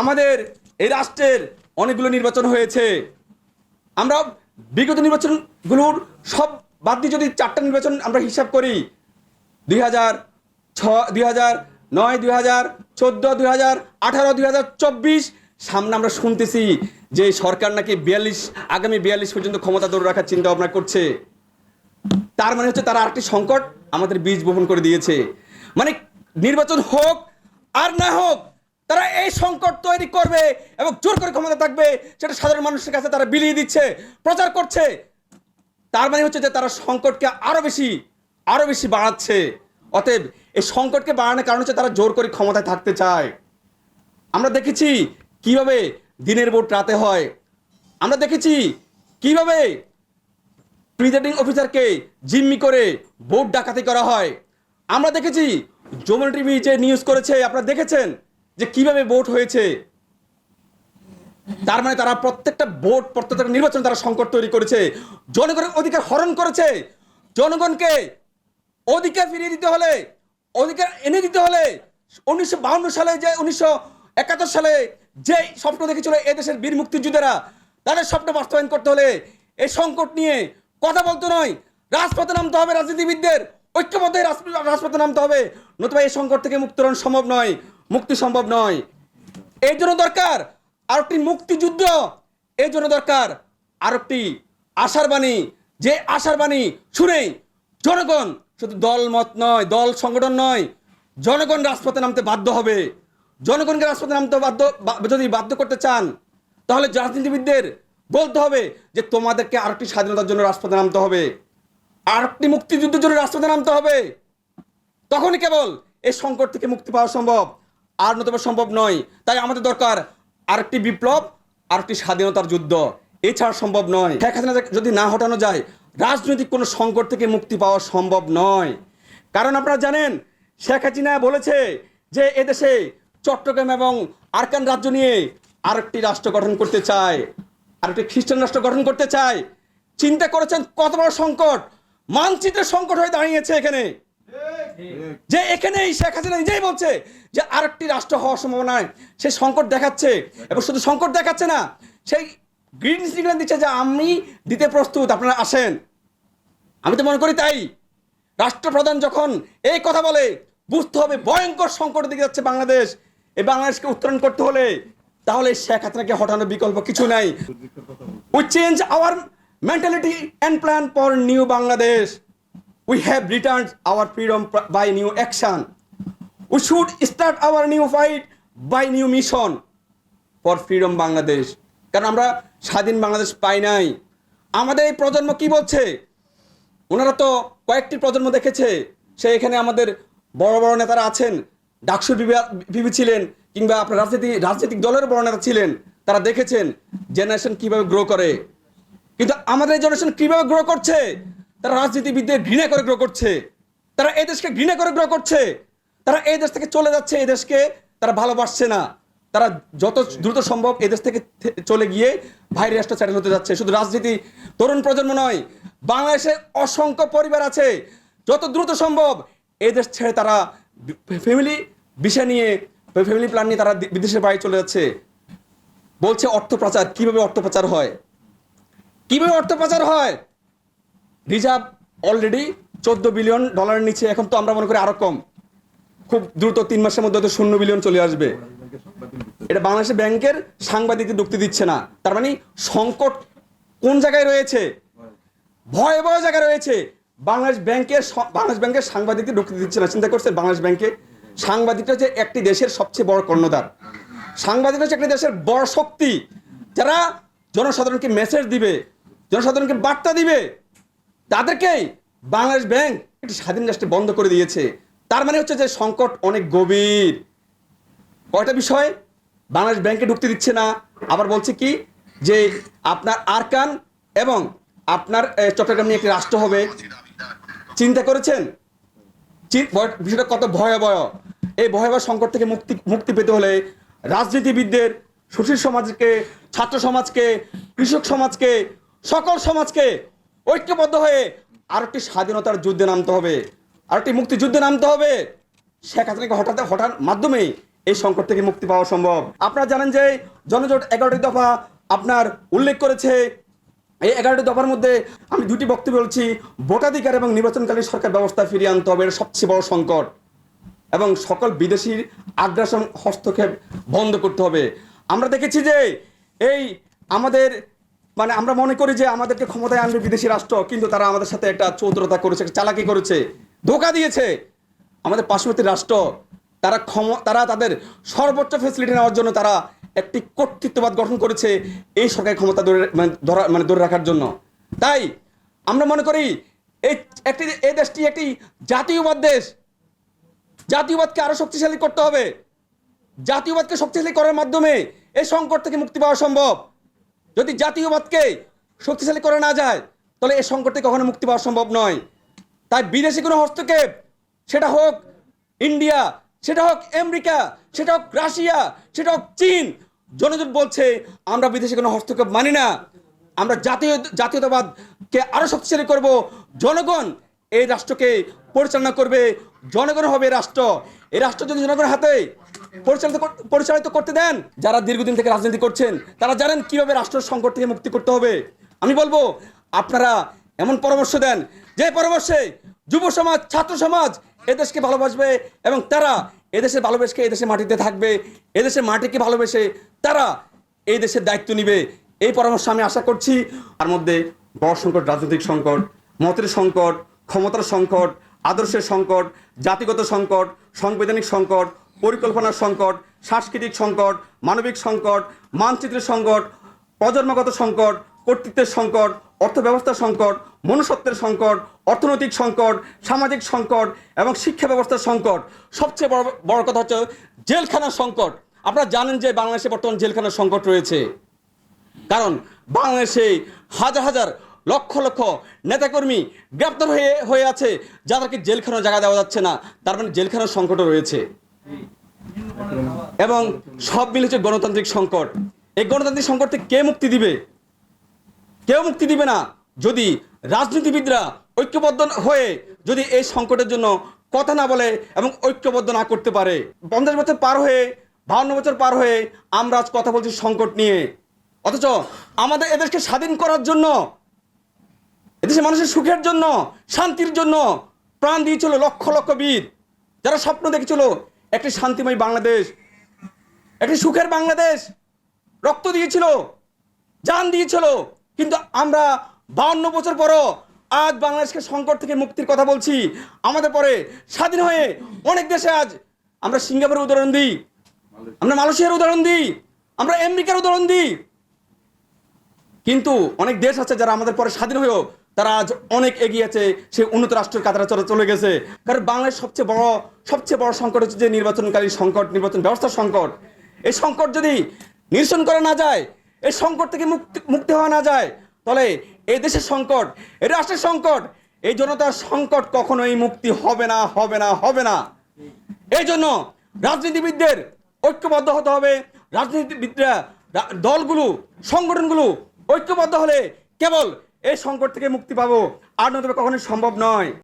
আমাদের এই রাষ্ট্রের অনেকগুলো নির্বাচন হয়েছে। আমরা বিগত নির্বাচনগুলোর সব বাদ দিয়ে যদি চারটা নির্বাচন আমরা হিসাব করি, দুই হাজার ছ, দুই হাজার নয়, দুই হাজার চোদ্দ, দুই হাজার আঠারো, দুই হাজার চব্বিশ, সামনে আমরা শুনতেছি যে সরকার নাকি বিয়াল্লিশ, আগামী বিয়াল্লিশ পর্যন্ত ক্ষমতা ধরে রাখার চিন্তা ভাবনা করছে। তার মানে হচ্ছে তারা আরেকটি সংকট আমাদের বীজ বপন করে দিয়েছে। মানে নির্বাচন হোক আর না হোক তারা এই সংকট তৈরি করবে এবং জোর করে ক্ষমতা থাকবে, সেটা সাধারণ মানুষের কাছে তারা বিলিয়ে দিচ্ছে, প্রচার করছে। তার মানে হচ্ছে যে তারা সংকটকে আরও বেশি আরও বেশি বাড়াচ্ছে। অতএব এই সংকটকে বাড়ানোর কারণ হচ্ছে তারা জোর করে ক্ষমতায় থাকতে চায়। আমরা দেখেছি কীভাবে দিনের ভোট রাতে হয়। আমরা দেখেছি কীভাবে প্রিজাইডিং অফিসারকে জিম্মি করে ভোট ডাকাতি করা হয়। আমরা দেখেছি যমুনা টিভি যে নিউজ করেছে, আপনারা দেখেছেন? যে কীভাবে ভোট হয়েছে? তার মানে তারা প্রত্যেকটা ভোট, প্রত্যেকটা নির্বাচন তারা সংকট তৈরি করেছে। জনগণের অধিকার হরণ করেছে। জনগণকে অধিকার ফিরিয়ে দিতে হলে, অধিকার এনে দিতে হলে উনিশশো সালে যে, উনিশশো একাত্তর সালে যে স্বপ্ন দেখেছিল এদেশের বীর মুক্তিযোদ্ধারা, তাদের স্বপ্ন বাস্তবায়ন করতে হলে এই সংকট নিয়ে কথা বলতে নয়। রাজপথে নামতে হবে রাজনীতিবিদদের। ঐক্যবদ্ধ রাজপথে নামতে হবে। নতুবা এই সংকট থেকে মুক্তরণ সম্ভব নয়। মুক্তি সম্ভব নয়। এই জন্য দরকার আর একটি মুক্তিযুদ্ধ। এই জন্য দরকার আর একটি আশার বাণী। যে আশার বাণী শুনেই জনগণ শুধু দল মত নয়, দল সংগঠন নয়, জনগণ রাজপথে নামতে বাধ্য হবে। জনগণকে রাজপথে নামতে বাধ্য যদি বাধ্য করতে চান, তাহলে রাজনীতিবিদদের বলতে হবে যে তোমাদেরকে আরেকটি স্বাধীনতার জন্য রাজপথে নামতে হবে। আরেকটি মুক্তিযুদ্ধের জন্য রাজপথে নামতে হবে। তখনই কেবল এই সংকট থেকে মুক্তি পাওয়া সম্ভব। আর নতুবা সম্ভব নয়। তাই আমাদের দরকার আরেকটি বিপ্লব, আরেকটি স্বাধীনতার যুদ্ধ। এছাড়া সম্ভব নয়। শেখ হাসিনা যদি না হটানো যায়, রাজনৈতিক কোনো সংকট থেকে মুক্তি পাওয়া সম্ভব নয়। কারণ আপনারা জানেন, শেখ হাসিনা বলেছে যে এদেশে চট্টগ্রাম এবং আরকান রাজ্য নিয়ে আরেকটি রাষ্ট্র গঠন করতে চায়, আরেকটি খ্রিস্টান রাষ্ট্র গঠন করতে চায়। চিন্তা করেছেন কত বড় সংকট? মানচিত্রের সংকট হয়ে দাঁড়িয়েছে এখানে। যে এখানেই শেখ হাসিনা নিজেই বলছে যে আরেকটি রাষ্ট্র হওয়ার সম্ভাবনায় সে সংকট দেখাচ্ছে। এবং শুধু সংকট দেখাচ্ছে না, সেই গ্রিন সিগন্যাল দিচ্ছে যে আমি দিতে প্রস্তুত, আপনারা আসেন। আমি তো মনে করি তাই। রাষ্ট্রপ্রধান যখন এই কথা বলে, বুঝতে হবে ভয়ঙ্কর সংকটের দিকে যাচ্ছে বাংলাদেশ। এই বাংলাদেশকে উত্তরণ করতে হলে তাহলে শেখ হাসিনাকে হটানোর বিকল্প কিছু নাই। We change our mentality and plan for new Bangladesh we have returned our freedom by new action. We should start our new fight by new mission for freedom Bangladesh. কারণ আমরা স্বাধীন বাংলাদেশ পাই নাই। আমাদের এই প্রজন্ম কি বলছে? ওনারা তো কয়েকটি প্রজন্ম দেখেছে। সে এখানে আমাদের বড় বড় নেতারা আছেন। ডাকসুর বিবি ছিলেন কিংবা আপনার রাজনীতি, রাজনৈতিক দলের বড় নেতা ছিলেন। তারা দেখেছেন জেনারেশন কীভাবে গ্রো করে। কিন্তু আমাদের জেনারেশন কীভাবে গ্রো করছে? তারা রাজনীতিবিদদের ঘৃণা করে গ্রহ করছে। তারা এই দেশকে ঘৃণা করে গ্রহ করছে। তারা এই দেশ থেকে চলে যাচ্ছে, এই দেশকে তারা ভালোবাসছে না। তারা যত দ্রুত সম্ভব এই দেশ থেকে চলে গিয়ে বাইরে রাষ্ট্র স্যাটেল হতে যাচ্ছে। শুধু রাজনীতি, তরুণ প্রজন্ম নয়, বাংলাদেশে অসংখ্য পরিবার আছে। যত দ্রুত সম্ভব এই দেশ ছেড়ে তারা ফ্যামিলি বিষয় নিয়ে, ফ্যামিলি প্ল্যান নিয়ে তারা বিদেশের বাইরে চলে যাচ্ছে। বলছে অর্থ পাচার কীভাবে অর্থ হয়? কীভাবে অর্থ পাচার হয়? রিজার্ভ অলরেডি চোদ্দ বিলিয়ন ডলারের নিচে, এখন তো আমরা মনে করি আরও কম। খুব দ্রুত তিন মাসের মধ্যে হয়তো শূন্য বিলিয়ন চলে আসবে। এটা বাংলাদেশের ব্যাংকের সাংবাদিকদের ঢুকতে দিচ্ছে না। তার মানে সংকট কোন জায়গায় রয়েছে? ভয়াবহ জায়গায় রয়েছে। বাংলাদেশ ব্যাংকের বাংলাদেশ ব্যাংকের সাংবাদিকদের ঢুকতে দিচ্ছে না। চিন্তা করছেন বাংলাদেশ ব্যাংকে? সাংবাদিকটা হচ্ছে একটি দেশের সবচেয়ে বড় কর্ণধার। সাংবাদিক হচ্ছে একটি দেশের বড় শক্তি। যারা জনসাধারণকে মেসেজ দিবে, জনসাধারণকে বার্তা দিবে তাদেরকেই বাংলাদেশ ব্যাংক একটি স্বাধীন রাষ্ট্রে বন্ধ করে দিয়েছে। তার মানে হচ্ছে যে সংকট অনেক গভীর। কয়টা বিষয়? বাংলাদেশ ব্যাংকে ঢুকতে দিচ্ছে না। আবার বলছে কি? যে আপনার আরকান এবং আপনার চট্টগ্রাম নিয়ে একটি রাষ্ট্র হবে। চিন্তা করেছেন? বিষয়টা কত ভয়াবহ। এই ভয়াবহ সংকট থেকে মুক্তি মুক্তি পেতে হলে রাজনীতিবিদদের, সুশীল সমাজকে, ছাত্র সমাজকে, কৃষক সমাজকে, সকল সমাজকে ঐক্যবদ্ধ হয়ে আর একটি স্বাধীনতার যুদ্ধে নামতে হবে আর একটি মুক্তিযুদ্ধে নামতে হবে। শেখ হাসিনাকে হঠাৎ হঠাৎ মাধ্যমে এই সংকট থেকে মুক্তি পাওয়া সম্ভব। আপনারা জানেন যে জনজোট এগারোটি দফা আপনার উল্লেখ করেছে। এই এগারোটি দফার মধ্যে আমি দুটি বক্তব্য বলছি, ভোটাধিকার এবং নির্বাচনকালীন সরকার ব্যবস্থা ফিরিয়ে আনতে হবে সবচেয়ে বড় সংকট। এবং সকল বিদেশির আগ্রাসন হস্তক্ষেপ বন্ধ করতে হবে। আমরা দেখেছি যে এই আমাদের মানে আমরা মনে করি যে আমাদেরকে ক্ষমতায় আনবে বিদেশি রাষ্ট্র, কিন্তু তারা আমাদের সাথে একটা চৌদ্রতা করেছে, চালাকি করেছে, ধোকা দিয়েছে। আমাদের পার্শ্ববর্তী রাষ্ট্র, তারা ক্ষম, তারা তাদের সর্বোচ্চ ফেসিলিটি নেওয়ার জন্য তারা একটি কর্তৃত্ববাদ গঠন করেছে এই সরকারি ক্ষমতা ধরে মানে ধরা মানে ধরে রাখার জন্য। তাই আমরা মনে করি এই, একটি, এই দেশটি একটি জাতীয়বাদ দেশ। জাতীয়বাদকে আরও শক্তিশালী করতে হবে। জাতীয়বাদকে শক্তিশালী করার মাধ্যমে এই সংকট থেকে মুক্তি পাওয়া সম্ভব। যদি জাতীয়বাদকে শক্তিশালী করে না যায়, তাহলে এ সংকট থেকে কখনো মুক্তি পাওয়া সম্ভব নয়। তাই বিদেশি কোনো হস্তক্ষেপ, সেটা হোক ইন্ডিয়া, সেটা হোক আমেরিকা, সেটা হোক রাশিয়া, সেটা হোক চীন জনজন বলছে আমরা বিদেশি কোনো হস্তক্ষেপ মানি না। আমরা জাতীয়, জাতীয়তাবাদকে আরও শক্তিশালী করব। জনগণ এই রাষ্ট্রকে পরিচালনা করবে, জনগণ হবে রাষ্ট্র। এই রাষ্ট্র যদি জনগণের হাতে পরিচালিত পরিচালিত করতে দেন। যারা দীর্ঘদিন থেকে রাজনীতি করছেন, তারা জানেন কীভাবে রাষ্ট্র সংকট থেকে মুক্তি করতে হবে। আমি বলব, আপনারা এমন পরামর্শ দেন, যে পরামর্শে যুব সমাজ, ছাত্র সমাজ এদেশকে ভালোবাসবে এবং তারা এদেশের ভালোবেসে এদেশের মাটিতে থাকবে, এদেশের মাটিকে ভালোবেসে তারা এই দেশের দায়িত্ব নিবে। এই পরামর্শ আমি আশা করছি। তার মধ্যে বড় সংকট, রাজনৈতিক সংকট, মতের সংকট, ক্ষমতার সংকট, আদর্শের সংকট, জাতিগত সংকট, সাংবিধানিক সংকট পরিকল্পনার সংকট, সাংস্কৃতিক সংকট, মানবিক সংকট, মানচিত্রের সংকট, প্রজন্মগত সংকট, কর্তৃত্বের সংকট অর্থ ব্যবস্থার সংকট, মনুষ্যত্বের সংকট, অর্থনৈতিক সংকট, সামাজিক সংকট এবং শিক্ষা ব্যবস্থার সংকট। সবচেয়ে বড় বড় কথা হচ্ছে জেলখানার সংকট। আপনারা জানেন যে বাংলাদেশে বর্তমান জেলখানার সংকট রয়েছে। কারণ বাংলাদেশে হাজার হাজার লক্ষ লক্ষ নেতাকর্মী গ্রেপ্তার হয়ে হয়ে আছে, যাদেরকে জেলখানার জায়গা দেওয়া যাচ্ছে না। তার মানে জেলখানার সংকটও রয়েছে। এবং সব মিলে হচ্ছে গণতান্ত্রিক সংকট। এই গণতান্ত্রিক সংকট থেকে কে মুক্তি দিবে? কেউ মুক্তি দিবে না। যদি রাজনীতিবিদরা ঐক্যবদ্ধ হয়ে যদি এই সংকটের জন্য কথা না বলে এবং ঐক্যবদ্ধ না করতে পারে, পঞ্চাশ বছর পার হয়ে, বাহান্ন বছর পার হয়ে আমরা আজ কথা বলছি সংকট নিয়ে। অথচ আমাদের এদেশকে স্বাধীন করার জন্য, এদেশের মানুষের সুখের জন্য, শান্তির জন্য প্রাণ দিয়েছিল লক্ষ লক্ষ বীর। যারা স্বপ্ন দেখেছিল একটি শান্তিময় বাংলাদেশ, একটি সুখের বাংলাদেশ। রক্ত দিয়েছিল, জান দিয়েছিল, কিন্তু আমরা বাউন্ন বছর পরও আজ বাংলাদেশকে সংকট থেকে মুক্তির কথা বলছি। আমাদের পরে স্বাধীন হয়ে অনেক দেশে আজ আমরা সিঙ্গাপুরের উদাহরণ দিই, আমরা মালয়েশিয়ার উদাহরণ দিই, আমরা আমেরিকার উদাহরণ দিই। কিন্তু অনেক দেশ আছে যারা আমাদের পরে স্বাধীন হয়েও তারা আজ অনেক এগিয়ে আছে সে উন্নত রাষ্ট্রের কাতারে চলে চলে গেছে। কারণ বাংলাদেশ সবচেয়ে বড় সবচেয়ে বড় সংকট হচ্ছে যে নির্বাচনকালীন সংকট, নির্বাচন ব্যবস্থার সংকট। এই সংকট যদি নিরসন করা না যায়, এই সংকট থেকে মুক্তি মুক্তি হওয়া না যায়, তাহলে এই দেশের সংকট, এই রাষ্ট্রের সংকট, এই জনতার সংকট কখনোই মুক্তি হবে না হবে না হবে না। এই জন্য রাজনীতিবিদদের ঐক্যবদ্ধ হতে হবে। রাজনীতিবিদরা দলগুলো, সংগঠনগুলো ঐক্যবদ্ধ হলে কেবল এই সংকট থেকে মুক্তি পাবো। আর নতুবা কখনোই সম্ভব নয়।